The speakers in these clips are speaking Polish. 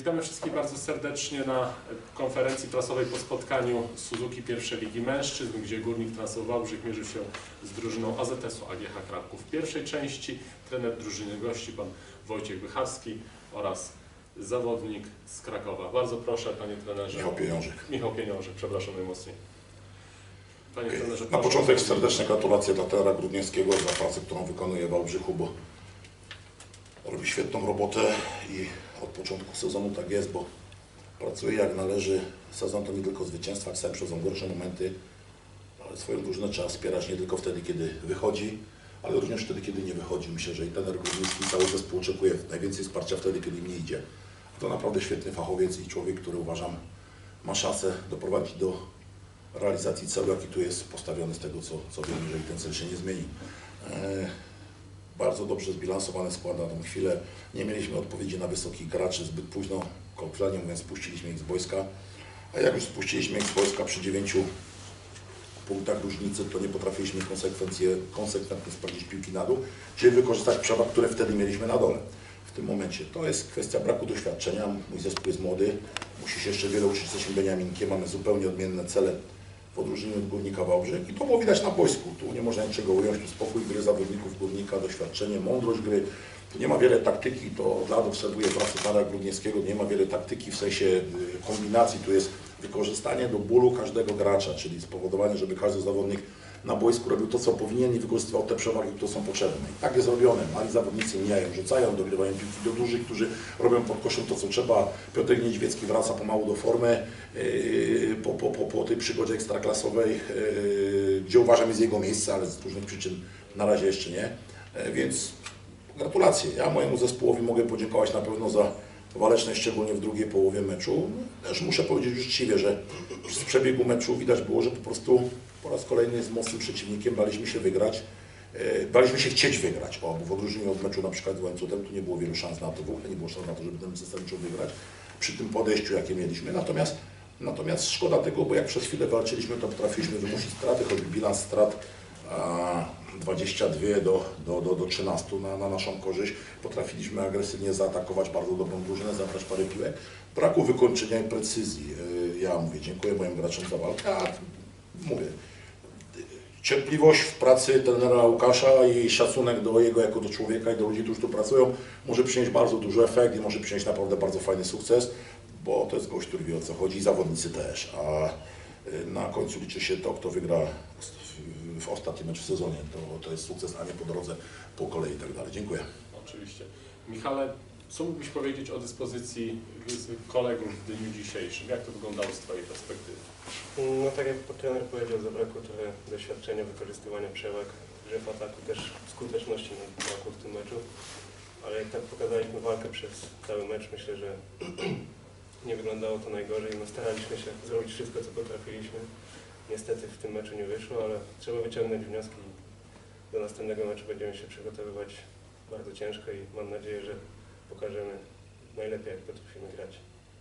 Witamy wszystkich bardzo serdecznie na konferencji prasowej po spotkaniu Suzuki pierwszej Ligi Mężczyzn, gdzie Górnik Transów Wałbrzych mierzy się z drużyną AZS-u AGH Kraków. W pierwszej części trener drużyny gości pan Wojciech Bycharski oraz zawodnik z Krakowa. Bardzo proszę panie trenerze. Michał Pieniążek. Michał Pieniążek, przepraszam najmocniej. Panie trenerze, Na początek serdeczne gratulacje dla trenera Grudniewskiego za pracę, którą wykonuje w Wałbrzychu, bo robi świetną robotę i od początku sezonu tak jest, bo pracuje jak należy. Sezon to nie tylko zwycięstwa, czasem przychodzą gorsze momenty, ale swoją drużynę trzeba wspierać nie tylko wtedy, kiedy wychodzi, ale również wtedy, kiedy nie wychodzi. Myślę, że i trener Grudniewski i cały zespół oczekuje najwięcej wsparcia wtedy, kiedy im nie idzie. To naprawdę świetny fachowiec i człowiek, który uważam ma szansę doprowadzić do realizacji celu, jaki tu jest postawiony z tego, co, co wiem, jeżeli ten cel się nie zmieni. Bardzo dobrze zbilansowany skład na tą chwilę. Nie mieliśmy odpowiedzi na wysokich graczy zbyt późno, kolokwialnie mówiąc, spuściliśmy ich z boiska. A jak już spuściliśmy ich z boiska przy dziewięciu punktach różnicy, to nie potrafiliśmy konsekwencje, konsekwentnie sprawdzić piłki na dół, czyli wykorzystać przewag, które wtedy mieliśmy na dole. W tym momencie to jest kwestia braku doświadczenia. Mój zespół jest młody, musi się jeszcze wiele uczyć. Jesteśmy Beniaminkiem, mamy zupełnie odmienne cele w odróżnieniu od Górnika i to było widać na boisku. Tu nie można niczego ująć, tu spokój gry zawodników Górnika, doświadczenie, mądrość gry. Tu nie ma wiele taktyki, to od lat obserwuję pracę pana Grudniewskiego, nie ma wiele taktyki w sensie y, kombinacji, tu jest wykorzystanie do bólu każdego gracza, czyli spowodowanie, żeby każdy zawodnik na boisku robił to, co powinien i wykorzystywał te przewagi, które są potrzebne. I tak jest robione. Mali zawodnicy mijają, rzucają, dogrywają piłki do dużych, którzy robią pod koszem to, co trzeba. Piotr Niedźwiecki wraca pomału do formy yy, po, po, po, po tej przygodzie ekstraklasowej, yy, gdzie uważam jest jego miejsce, ale z różnych przyczyn na razie jeszcze nie. Więc gratulacje. Ja mojemu zespołowi mogę podziękować na pewno za waleczność, szczególnie w drugiej połowie meczu. Też muszę powiedzieć uczciwie, że z przebiegu meczu widać było, że po prostu po raz kolejny z mocnym przeciwnikiem baliśmy się wygrać. E, Baliśmy się chcieć wygrać, o, bo w odróżnieniu od meczu na przykład z Łańcutem tu nie było wielu szans na to, w ogóle nie było szans na to, żeby ten zasadniczo wygrać przy tym podejściu, jakie mieliśmy. Natomiast, natomiast szkoda tego, bo jak przez chwilę walczyliśmy, to potrafiliśmy wymusić straty, choć bilans strat a, 22 do, do, do, do 13 na, na naszą korzyść. Potrafiliśmy agresywnie zaatakować bardzo dobrą drużynę, zabrać parę piłek. Braku wykończenia i precyzji. E, Ja mówię, dziękuję moim graczom za walkę, a mówię, cierpliwość w pracy trenera Łukasza i szacunek do jego jako do człowieka i do ludzi, którzy tu pracują, może przynieść bardzo duży efekt i może przynieść naprawdę bardzo fajny sukces, bo to jest gość, który wie o co chodzi i zawodnicy też. A y, na końcu liczy się to, kto wygra w- ostatnim mecz w sezonie. To, to jest sukces, a nie po drodze, po kolei i tak dalej. Dziękuję. Oczywiście. Michale, co mógłbyś powiedzieć o dyspozycji kolegów w dniu dzisiejszym? Jak to wyglądało z Twojej perspektywy? No tak jak trener powiedział, zabrakło trochę doświadczenia wykorzystywania przewag, że w ataku też skuteczności nam brakło w tym meczu. Ale jak tak pokazaliśmy walkę przez cały mecz, myślę, że nie wyglądało to najgorzej. No staraliśmy się zrobić wszystko, co potrafiliśmy. Niestety w tym meczu nie wyszło, ale trzeba wyciągnąć wnioski. Do następnego meczu będziemy się przygotowywać bardzo ciężko i mam nadzieję, że pokażemy najlepiej, jak potrafimy grać.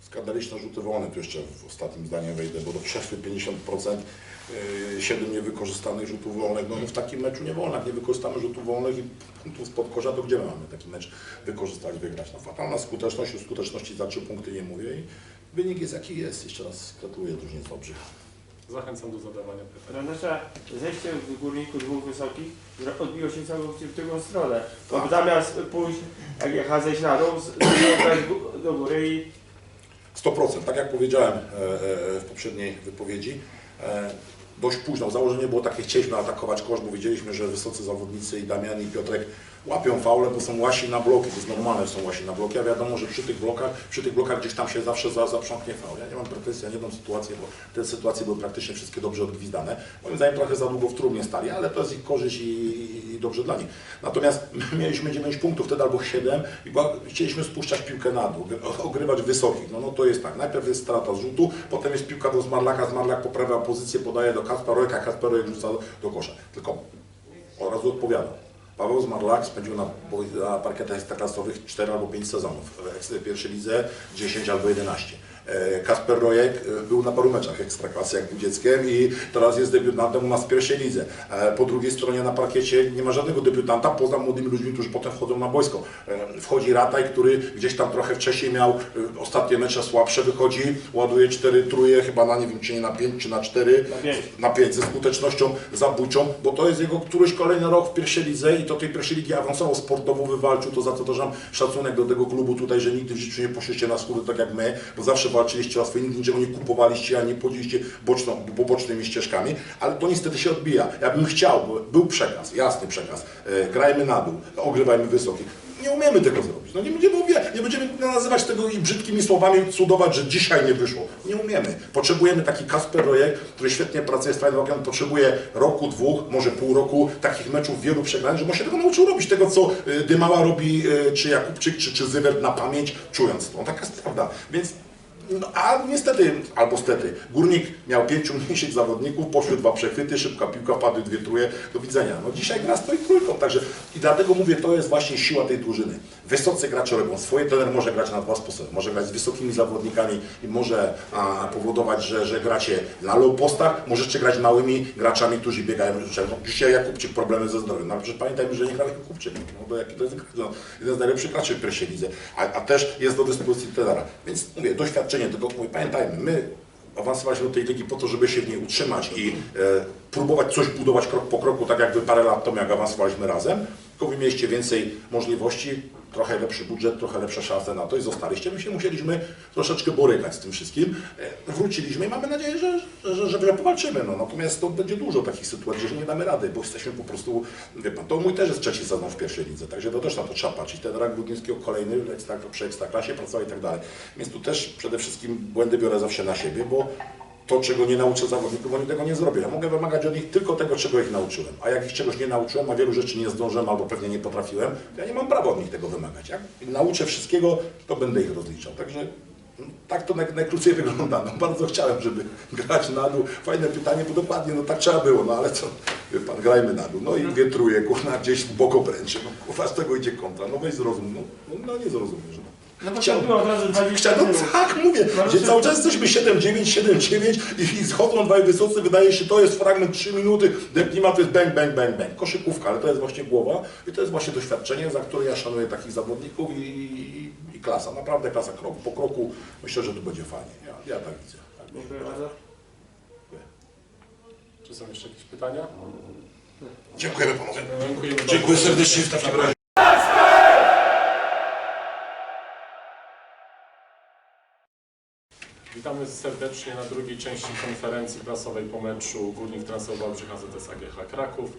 Skandaliczne rzuty wolne, tu jeszcze w ostatnim zdaniu wejdę, bo do przeszły 50%, yy, 7 niewykorzystanych rzutów wolnych. No w takim meczu nie wolno, jak nie wykorzystamy rzutów wolnych i punktów spod kosza, to gdzie my mamy taki mecz wykorzystać, wygrać? No fatalna skuteczność, o skuteczności za 3 punkty nie mówię i wynik jest jaki jest. Jeszcze raz gratuluję drużynie z Wałbrzycha. Zachęcam do zadawania pytań. Trenerze, zejście w górniku dwóch wysokich że odbiło się całkowicie w drugą stronę. Tak. Zamiast pójść, jak jechał zejść na dół, do góry i 100%, tak jak powiedziałem e, e, w poprzedniej wypowiedzi, e, dość późno. Założenie było takie, chcieliśmy atakować kosz, bo wiedzieliśmy, że wysocy zawodnicy i Damian i Piotrek łapią faule, bo są łasi na bloki, to jest normalne, są łasi na bloki, a wiadomo, że przy tych blokach, przy tych blokach gdzieś tam się zawsze za, zaprzątnie faul. Ja nie mam pretensji na jedną sytuację, bo te sytuacje były praktycznie wszystkie dobrze odgwizdane. Moim zdaniem trochę za długo w trumnie stali, ale to jest ich korzyść i dobrze dla nich. Natomiast my mieliśmy 9 punktów wtedy albo 7 i chcieliśmy spuszczać piłkę na dół, gry- ogrywać wysokich. No, no to jest tak, najpierw jest strata rzutu, potem jest piłka do Zmarlaka, Zmarlak poprawia pozycję, podaje do Kasparojka, Kasparojek rzuca do, kosza. Tylko od razu odpowiadam. Paweł Zmarlak spędził na, na parkietach ekstraklasowych 4 albo 5 sezonów. W pierwszej lidze 10 albo 11. E, Kasper Rojek e, był na paru meczach Ekstraklasy jak był dzieckiem i teraz jest debiutantem u nas w pierwszej lidze. E, Po drugiej stronie na parkiecie nie ma żadnego debiutanta poza młodymi ludźmi, którzy potem wchodzą na boisko. Wchodzi Rataj, który gdzieś tam trochę wcześniej miał ostatnie mecze słabsze, wychodzi, ładuje cztery truje, chyba na nie wiem czy nie na pięć czy na cztery Na pięć. na 5 ze skutecznością zabójczą, bo to jest jego któryś kolejny rok w pierwszej lidze i do tej pierwszej ligi awansował sportowo, wywalczył, to za to też mam szacunek do tego klubu tutaj, że nigdy w życiu nie poszliście na skóry tak jak my, bo zawsze walczyliście o swoje, nigdy niczego nie kupowaliście, ani nie bo bocznymi ścieżkami, ale to niestety się odbija. Ja bym chciał, bo był przekaz, jasny przekaz, e, grajmy na dół, ogrywajmy wysoki. Nie umiemy tego zrobić. No nie będziemy, nie będziemy nazywać tego i brzydkimi słowami, cudować, że dzisiaj nie wyszło. Nie umiemy. Potrzebujemy taki Kasper Rojek, który świetnie pracuje z Freiburgiem, potrzebuje roku, dwóch, może pół roku takich meczów wielu przegranych, żeby się tego nauczył robić. Tego, co y, Dymała robi, y, czy Jakubczyk, czy, czy Zywert na pamięć, czując to. Taka jest prawda. Więc no, a niestety, albo stety, Górnik miał pięciu mniejszych zawodników, poszły dwa przechwyty, szybka piłka, padły dwie truje, do widzenia. No dzisiaj gra stoi trójką, także i dlatego mówię, to jest właśnie siła tej drużyny. Wysocy gracze robią swoje, trener może grać na dwa sposoby. Może grać z wysokimi zawodnikami i może a, powodować, że, że gracie na low postach, możecie grać małymi graczami, którzy biegają. No, dzisiaj Jakubczyk problemy ze zdrowiem, no przecież pamiętajmy, że nie grał Jakubczyk. No to jaki to jest no, jeden z najlepszych graczy w pierwszej lidze, a, a też jest do dyspozycji trenera. Więc mówię, doświadczenie, tylko mówię, pamiętajmy, my awansowaliśmy do tej ligi po to, żeby się w niej utrzymać i e, próbować coś budować krok po kroku, tak jakby parę lat temu, jak awansowaliśmy razem, tylko wy mieliście więcej możliwości, trochę lepszy budżet, trochę lepsze szanse na to i zostaliście. My się musieliśmy troszeczkę borykać z tym wszystkim. E, Wróciliśmy i mamy nadzieję, że, że, że, że powalczymy. No, natomiast to będzie dużo takich sytuacji, że nie damy rady, bo jesteśmy po prostu, wie pan, to mój też jest trzeci sezon w pierwszej lidze, także to też na to trzeba patrzeć. Ten rak Grudnickiego kolejny, ekstra, przy ekstraklasie pracował i tak dalej. Więc tu też przede wszystkim błędy biorę zawsze na siebie, bo to, czego nie nauczę zawodników, oni tego nie zrobią. Ja mogę wymagać od nich tylko tego, czego ich nauczyłem. A jak ich czegoś nie nauczyłem, a wielu rzeczy nie zdążyłem albo pewnie nie potrafiłem, to ja nie mam prawa od nich tego wymagać. Jak nauczę wszystkiego, to będę ich rozliczał. Także no, tak to naj, najkrócej wygląda. No, bardzo chciałem, żeby grać na dół. Fajne pytanie, bo dokładnie, no tak trzeba było, no ale co, wie pan, grajmy na dół. No i wietruje, kurna, gdzieś w bok obręczy. No kurwa, z tego idzie kontra. No weź zrozum, no, no, no nie zrozumiesz. No. Bo Chciał- to było od razu 20 Chciałem, no minut. tak, mówię, gdzie cały czas jesteśmy 7-9, 7-9 i, i schodzą dwaj wysocy, wydaje się, to jest fragment 3 minuty, depnima to jest bang, bang, bang, bang. Koszykówka, ale to jest właśnie głowa i to jest właśnie doświadczenie, za które ja szanuję takich zawodników i, i, i klasa, naprawdę klasa krok po kroku. Myślę, że tu będzie fajnie. Ja, ja tak widzę. Tak Dziękuję bardzo. Czy są jeszcze jakieś pytania? Dziękujemy panowie. Dziękuję serdecznie w takim razie. Witamy serdecznie na drugiej części konferencji prasowej po meczu Górnik Transfer Wałbrzych AZS AGH Kraków.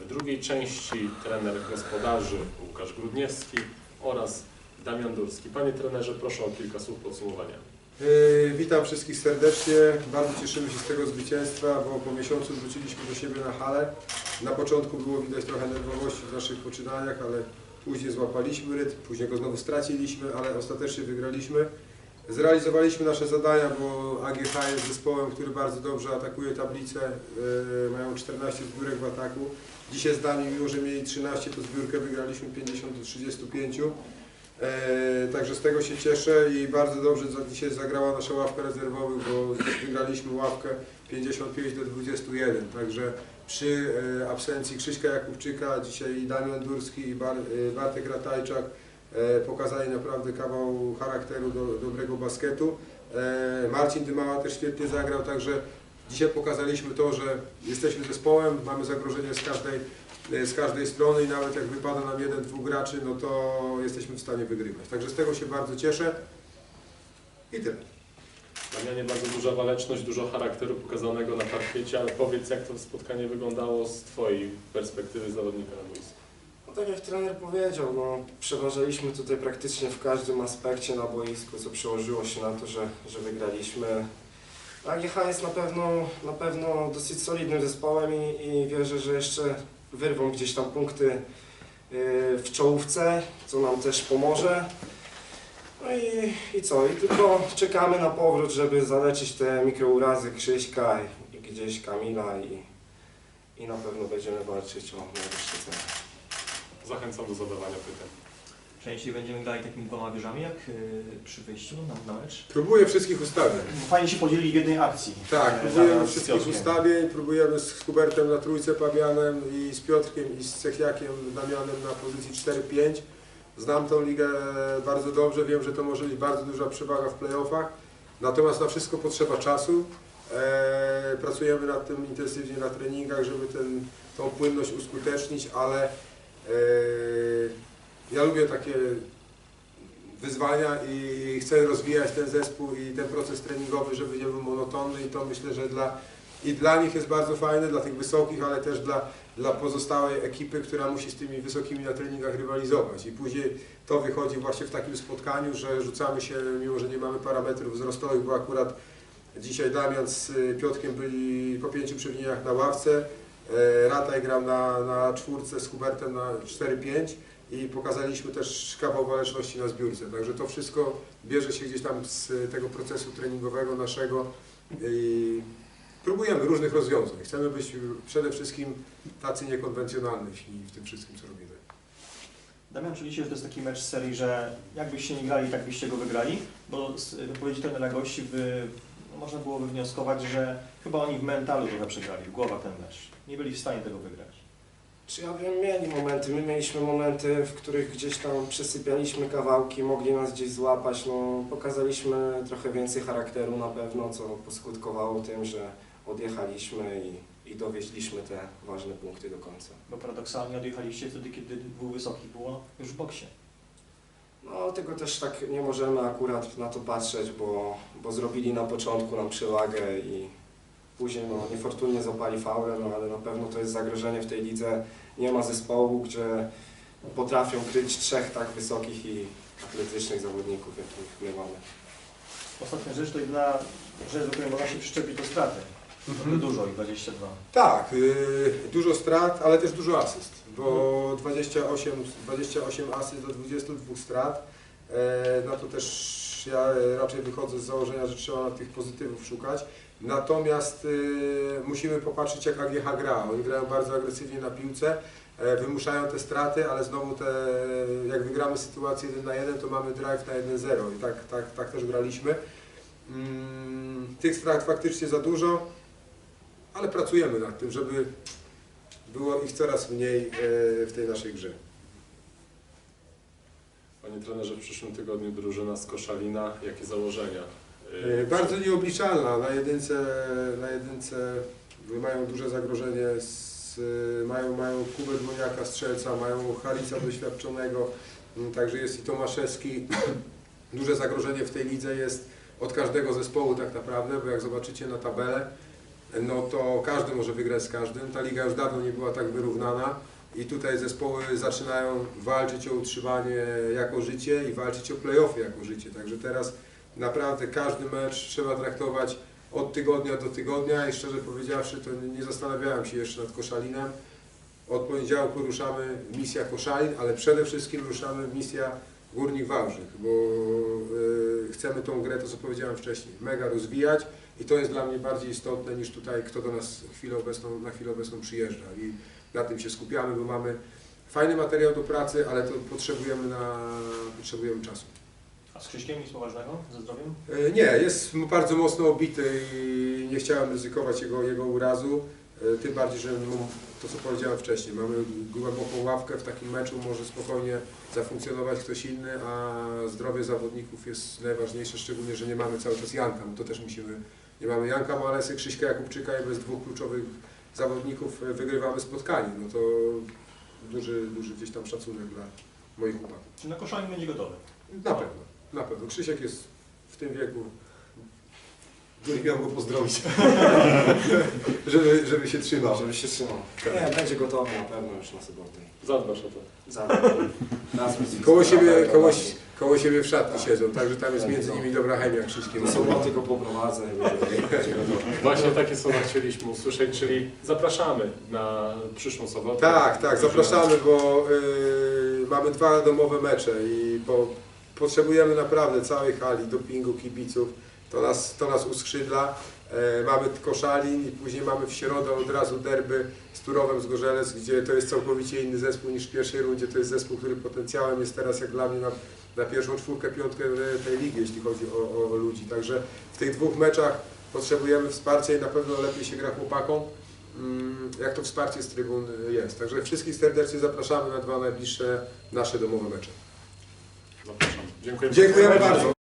W drugiej części trener gospodarzy Łukasz Grudniewski oraz Damian Durski. Panie trenerze, proszę o kilka słów podsumowania. Yy, Witam wszystkich serdecznie. Bardzo cieszymy się z tego zwycięstwa, bo po miesiącu wróciliśmy do siebie na halę. Na początku było widać trochę nerwowości w naszych poczynaniach, ale później złapaliśmy rytm, później go znowu straciliśmy, ale ostatecznie wygraliśmy. Zrealizowaliśmy nasze zadania, bo AGH jest zespołem, który bardzo dobrze atakuje tablicę. Yy, Mają 14 zbiórek w ataku. Dzisiaj z nami, mimo że mieli 13, to zbiórkę wygraliśmy 50 do 35. E, także z tego się cieszę i bardzo dobrze dzisiaj zagrała nasza ławka rezerwowych, bo wygraliśmy ławkę 55 do 21. Także przy e, absencji Krzyśka Jakubczyka, dzisiaj Damian Durski i Bar, e, Bartek Ratajczak e, pokazali naprawdę kawał charakteru do dobrego basketu. E, Marcin Dymała też świetnie zagrał, także dzisiaj pokazaliśmy to, że jesteśmy zespołem, mamy zagrożenie z każdej e, z każdej strony i nawet jak wypada nam jeden, dwóch graczy, no to jesteśmy w stanie wygrywać. Także z tego się bardzo cieszę i tyle. Damianie, bardzo duża waleczność, dużo charakteru pokazanego na parkiecie, ale powiedz, jak to spotkanie wyglądało z Twojej perspektywy zawodnika na boisku. No tak jak trener powiedział, no, przeważaliśmy tutaj praktycznie w każdym aspekcie na boisku, co przełożyło się na to, że, że wygraliśmy. AGH jest na pewno, na pewno dosyć solidnym zespołem i, i wierzę, że jeszcze wyrwą gdzieś tam punkty yy, w czołówce, co nam też pomoże. No i, i co? I tylko czekamy na powrót, żeby zaleczyć te mikrourazy Krzyśka i gdzieś Kamila i, i na pewno będziemy walczyć o najwyższe ceny. Zachęcam do zadawania pytań. częściej będziemy grali takimi dwoma wieżami, jak y, przy wyjściu na, na mecz? Próbuję wszystkich ustawień. Fajnie się podzielili w jednej akcji. Tak, E, próbujemy wszystkich ustawień, próbujemy z Hubertem na trójce Pabianem i z Piotrkiem i z Cechiakiem Damianem na pozycji 4-5. Znam tą ligę bardzo dobrze, wiem, że to może być bardzo duża przewaga w playoffach, natomiast na wszystko potrzeba czasu. E, pracujemy nad tym intensywnie na treningach, żeby ten, tą płynność uskutecznić, ale ja lubię takie wyzwania i chcę rozwijać ten zespół i ten proces treningowy, żeby nie był monotonny i to myślę, że dla, i dla nich jest bardzo fajne, dla tych wysokich, ale też dla, dla pozostałej ekipy, która musi z tymi wysokimi na treningach rywalizować. I później to wychodzi właśnie w takim spotkaniu, że rzucamy się, mimo że nie mamy parametrów wzrostowych, bo akurat dzisiaj Damian z Piotrkiem byli po pięciu przewinieniach na ławce, Rataj grał na, na czwórce z Hubertem na 4-5 i pokazaliśmy też kawał waleczności na zbiórce. Także to wszystko bierze się gdzieś tam z tego procesu treningowego naszego i próbujemy różnych rozwiązań. Chcemy być przede wszystkim tacy niekonwencjonalni w tym wszystkim, co robimy. Damian, czy dzisiaj, że to jest taki mecz serii, że jakbyście nie grali, tak byście go wygrali? Bo z wypowiedzi trenera gości no, można było wywnioskować, że chyba oni w mentalu trochę przegrali, w głowach ten mecz. Nie byli w stanie tego wygrać. Czy ja wiem, mieli momenty, my mieliśmy momenty, w których gdzieś tam przesypialiśmy kawałki, mogli nas gdzieś złapać, no pokazaliśmy trochę więcej charakteru na pewno, co poskutkowało tym, że odjechaliśmy i, i dowieźliśmy te ważne punkty do końca. Bo paradoksalnie odjechaliście wtedy, kiedy dwóch wysokich było już w boksie. No tego też tak nie możemy akurat na to patrzeć, bo, bo zrobili na początku nam przewagę i później no, niefortunnie złapali faulę, no ale na pewno to jest zagrożenie w tej lidze. Nie ma zespołu, gdzie potrafią kryć trzech tak wysokich i atletycznych zawodników, jakich my mamy. Ostatnia rzecz to jedna rzecz, do której można się przyczepić do straty. Trochę dużo i 22. Tak, y, dużo strat, ale też dużo asyst, bo 28, 28 asyst do 22 strat, e, no to też ja raczej wychodzę z założenia, że trzeba na tych pozytywów szukać. Natomiast y, musimy popatrzeć jak AGH gra. Oni grają bardzo agresywnie na piłce, e, wymuszają te straty, ale znowu te, jak wygramy sytuację 1 na 1, to mamy drive na 1-0 i tak, tak, tak też graliśmy. Mm, Tych strat faktycznie za dużo ale pracujemy nad tym, żeby było ich coraz mniej e, w tej naszej grze. Panie trenerze, w przyszłym tygodniu drużyna z Koszalina. Jakie założenia? E, Bardzo nieobliczalna. Na jedynce, na jedynce mają duże zagrożenie, z, mają, mają Kubę Dwoniaka, strzelca, mają Harica doświadczonego, m, także jest i Tomaszewski. Duże zagrożenie w tej lidze jest od każdego zespołu tak naprawdę, bo jak zobaczycie na tabelę, no to każdy może wygrać z każdym. Ta liga już dawno nie była tak wyrównana i tutaj zespoły zaczynają walczyć o utrzymanie jako życie i walczyć o play-offy jako życie. Także teraz naprawdę każdy mecz trzeba traktować od tygodnia do tygodnia i szczerze powiedziawszy to nie zastanawiałem się jeszcze nad Koszalinem. Od poniedziałku ruszamy misja Koszalin, ale przede wszystkim ruszamy misja Górnik Wałbrzych, bo y, chcemy tą grę, to co powiedziałem wcześniej, mega rozwijać i to jest dla mnie bardziej istotne niż tutaj kto do nas chwilę obecną, na chwilę obecną przyjeżdża i na tym się skupiamy, bo mamy fajny materiał do pracy, ale to potrzebujemy, na, potrzebujemy czasu. A z Krzyśkiem nic poważnego ze zdrowiem? E, Nie, jest bardzo mocno obity i nie chciałem ryzykować jego, jego urazu. E, Tym bardziej, że no, to co powiedziałem wcześniej, mamy głęboką ławkę w takim meczu, może spokojnie zafunkcjonować ktoś inny, a zdrowie zawodników jest najważniejsze, szczególnie, że nie mamy cały czas Janka, bo to też musimy, nie mamy Janka Malesy, Krzyśka Jakubczyka i bez dwóch kluczowych zawodników e, wygrywamy spotkanie. No to duży, duży gdzieś tam szacunek dla moich chłopaków. Czy na koszalin będzie gotowy? Na pewno, na pewno. Krzysiek jest w tym wieku. Miałem go pozdrowić, żeby, żeby się trzymał. Żeby się trzymał. Nie, będzie gotowy na pewno już na sobotę. Zadbasz o to. Za Nazwę z Koło siebie, tak, koło, koło siebie w szatni Tak. siedzą, także tam jest między nimi dobra chemia Krzyśkiem. Do soboty go poprowadzę i będzie- będzie gotowy. Właśnie takie słowa chcieliśmy usłyszeć, czyli zapraszamy na przyszłą sobotę. Tak, tak, zapraszamy, bo y, mamy dwa domowe mecze i po, potrzebujemy naprawdę całej hali, dopingu, kibiców to nas, to nas uskrzydla. E, mamy Koszalin i później mamy w środę od razu derby z Turowem z Gorzelec, gdzie to jest całkowicie inny zespół niż w pierwszej rundzie. To jest zespół, który potencjałem jest teraz jak dla mnie na, na pierwszą czwórkę, piątkę tej ligi, jeśli chodzi o, o, o ludzi. Także w tych dwóch meczach potrzebujemy wsparcia i na pewno lepiej się gra chłopakom, mm, jak to wsparcie z trybun jest. Także wszystkich serdecznie zapraszamy na dwa najbliższe nasze domowe mecze. Zapraszam. Dziękujemy bardzo.